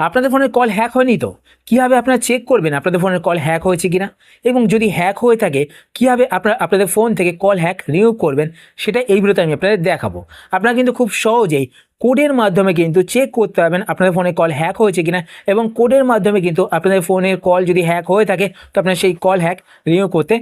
আপনাদের ফোনের call hack হয়নি তো? কীভাবে আপনারা চেক করবেন আপনাদের ফোনের কল হ্যাক হয়েছে কি না এবং যদি হ্যাক হয়ে থাকে, কীভাবে আপনারা আপনাদের ফোন থেকে কল হ্যাক রিমুভ করবেন? সেটা এই ভিডিওতে আমি আপনাদের দেখাবো। আপনারা কিন্তু খুব সহজেই কোডের মাধ্যমে কিন্তু চেক করতে পারবেন আপনাদের ফোনে কল হ্যাক হয়েছে কিনা। এবং কোডের মাধ্যমে কিন্তু আপনাদের ফোনের কল যদি হ্যাক হয়ে থাকে, তো আপনারা সেই কল হ্যাক রিমুভ করতে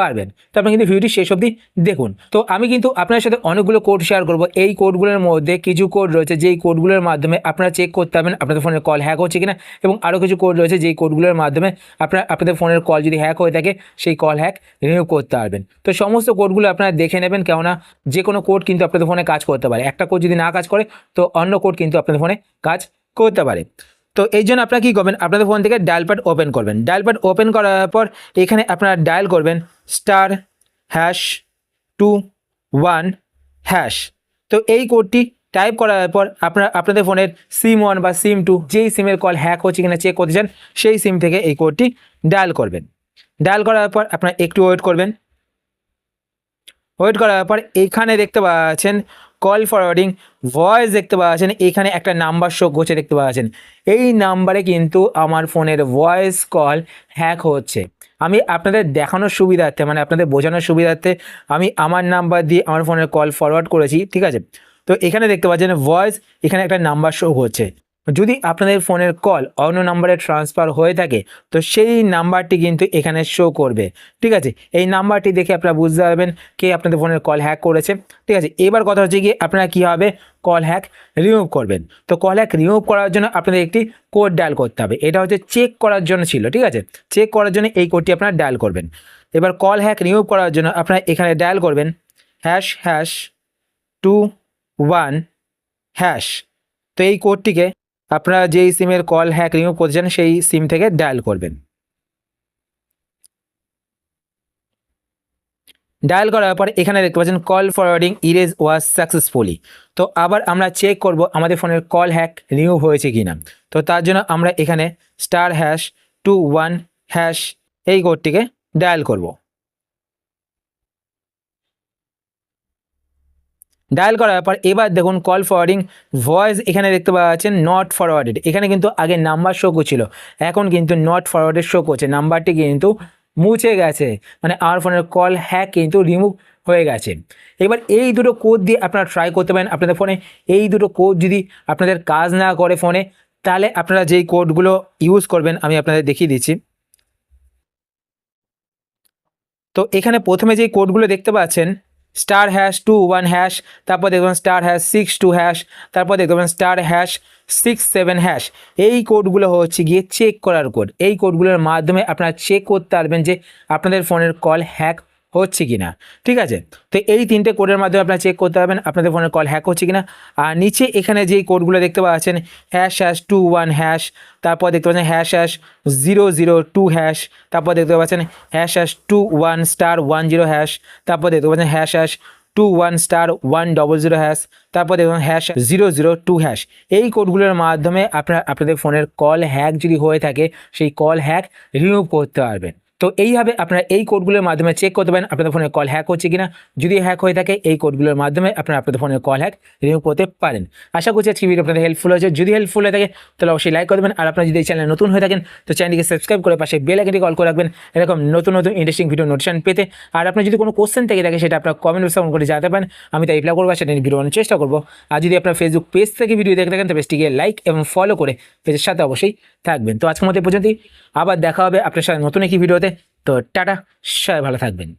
পারবেন। তো আপনি কিন্তু ভিডিওটি শেষ অবধি দেখুন। তো আমি কিন্তু আপনার সাথে অনেকগুলো কোড শেয়ার করব। এই কোডগুলোর মধ্যে কিছু কোড রয়েছে, যেই কোডগুলোর মাধ্যমে আপনারা চেক করতে পারবেন আপনাদের ফোনের কল হ্যাক হচ্ছে কিনা এবং আরও কিছু কোড রয়েছে, যেই কোডগুলোর মাধ্যমে আপনার আপনাদের ফোনের কল যদি হ্যাক হয়ে থাকে, সেই কল হ্যাক রিমুভ করতে পারবেন। তো সমস্ত কোডগুলো আপনারা দেখে নেবেন, কেননা যে কোনো কোড কিন্তু আপনাদের ফোনে কাজ করতে পারে। একটা কোড যদি না কাজ করে, তো অন্য কোড কিন্তু আপনাদের ফোনে কাজ করতে পারে। তো এই জন্য আপনারা কী করবেন? আপনাদের ফোন থেকে ডায়াল প্যাড ওপেন করবেন। ডায়াল প্যাড ওপেন করার পর এখানে আপনারা ডায়াল করবেন star hash two one hash তো এই কোডটি টাইপ করার পর আপনার, আপনাদের ফোনের সিম ওয়ান বা সিম টু যেই সিমের কল হ্যাক হচ্ছে কিনা চেক করতে চান, সেই সিম থেকে এই কোডটি ডায়াল করবেন। ডায়াল করার পর আপনারা একটু ওয়েট করবেন। ওয়েট করার পর এইখানে দেখতে পাচ্ছেন কল ফরওয়ার্ডিং, ভয়েস দেখতে পাচ্ছেন, এখানে একটা নাম্বার শো করছে দেখতে পাচ্ছেন। এই নাম্বারে কিন্তু আমার ফোনের ভয়েস কল হ্যাক হচ্ছে। আমি আপনাদের দেখানোর সুবিধার্থে মানে আপনাদের বোঝানোর সুবিধার্থে, আমি আমার নাম্বার দিয়ে আমার ফোনের কল ফরওয়ার্ড করেছি, ঠিক আছে? তো এখানে দেখতে পাচ্ছেন, ভয়েস এখানে একটা নাম্বার শো হচ্ছে যদি আপনাদের ফোনের কল অন্য নাম্বারে ট্রান্সফার হয়ে থাকে, তো সেই নাম্বারটি কিন্তু এখানে শো করবে। ঠিক আছে? এই নাম্বারটি দেখে আপনারা বুঝতে পারবেন কে আপনাদের ফোনের কল হ্যাক করেছে। ঠিক আছে? এবার কথা হচ্ছে কি আপনারা কী হবে? কল হ্যাক রিমুভ করবেন। তো কল হ্যাক রিমুভ করার জন্য আপনাদের একটি কোড ডায়াল করতে হবে। এটা হচ্ছে চেক করার জন্য ছিল। ঠিক আছে? চেক করার জন্য এই কোডটি আপনারা ডায়াল করবেন। এবার কল হ্যাক রিমুভ করার জন্য আপনারা এখানে ডায়াল করবেন hash hash two one hash তো এই কোডটিকে আপনারা যেই সিমের কল হ্যাক রিমুভ করতে চান, সেই সিম থেকে ডায়াল করবেন। ডায়াল করার পর এখানে দেখতে পাচ্ছেন call forwarding erase was successfully তো আবার আমরা চেক করব আমাদের ফোনের কল হ্যাক রিমুভ হয়েছে কি না তো তার জন্য আমরা এখানে star hash two one hash এই কোডটিকে ডায়াল করব। ডায়াল করার পর এবার দেখুন কল ফরওয়ার্ডিং ভয়েস এখানে দেখতে পাচ্ছেন নট ফরওয়ার্ডেড এখানে কিন্তু আগে নাম্বার শো করছিল, এখন কিন্তু নট ফরওয়ার্ডেড শো করছে। নাম্বারটি কিন্তু মুছে গেছে মানে আমার ফোনের কল হ্যাক কিন্তু রিমুভ হয়ে গেছে। এবার এই দুটো কোড দিয়ে আপনারা ট্রাই করতে পারেন আপনাদের ফোনে এই দুটো কোড যদি আপনাদের কাজ না করে ফোনে তাহলে আপনারা যেই কোডগুলো ইউজ করবেন, আমি আপনাদের দেখিয়ে দিচ্ছি। তো এখানে প্রথমে যেই কোডগুলো দেখতে পাচ্ছেন star hash two one hash, তারপর দেখবেন star hash six two hash, তারপর দেখবেন star hash six seven hash. এই কোডগুলো হচ্ছে গিয়ে চেক করার কোড। এই কোডগুলোর মাধ্যমে আপনারা চেক করতে পারবেন যে আপনাদের ফোনের কল হ্যাক হচ্ছে কি না ঠিক আছে? তো এই তিনটে কোডের মাধ্যমে আপনারা চেক করতে পারবেন, আপনাদের ফোনের কল হ্যাক হচ্ছে কি না আর নিচে এখানে যেই কোডগুলো দেখতে পাচ্ছেন hash hash two one hash তারপর দেখতে পাচ্ছেন hash hash zero zero two hash তারপর দেখতে পাচ্ছেন hash hash two one star one zero hash তারপর দেখতে পাচ্ছেন hash hash two one star one double zero hash তারপর দেখুন hash zero zero two hash এই কোডগুলোর মাধ্যমে আপনার, আপনাদের ফোনের কল হ্যাক যদি হয়ে থাকে, সেই কল হ্যাক রিমুভ করতে পারবেন। তো এইভাবে আপনারা এই কোডগুলোর মাধ্যমে চেক করতে পারেন আপনাদের ফোনের কল হ্যাক হচ্ছে কিনা। যদি হ্যাক হয়ে থাকে, এই কোডগুলোর মাধ্যমে আপনারা আপনাদের ফোনের কল হ্যাক রিমুভ করতে পারেন। আশা করছি আজকে ভিডিও আপনাদের হেল্পফুল হয়েছে। যদি হেল্পফুল হয়ে থাকে, তাহলে অবশ্যই লাইক করবেন। আর আপনারা যদি এই চ্যানেল নতুন হয়ে থাকেন, তো চ্যানেলটিকে সাবস্ক্রাইব করে পাশে বেল আইকনটি কল করে রাখবেন। এরকম নতুন নতুন ইন্টারেস্টিং ভিডিও নোটিশন পেতে। আর আপনার যদি কোনো কোশ্চেন থেকে থাকে, সেটা আপনার কমেন্ট বক্সে করে জানাতে পারেন। আমি তাই রিপ্লাই করব, সেটা ভিডিও চেষ্টা করব। আর যদি আপনার ফেসবুক পেজ থেকে ভিডিও দেখে থাকেন, তো পেজটিকে লাইক এবং ফলো করে পেজের সাথে অবশ্যই থাকবেন। তো আজকের এই পর্যন্তই। আবার দেখা হবে আপনার সাথে নতুন একটি ভিডিওতে তো টাটা সবাই ভালো থাকবেন।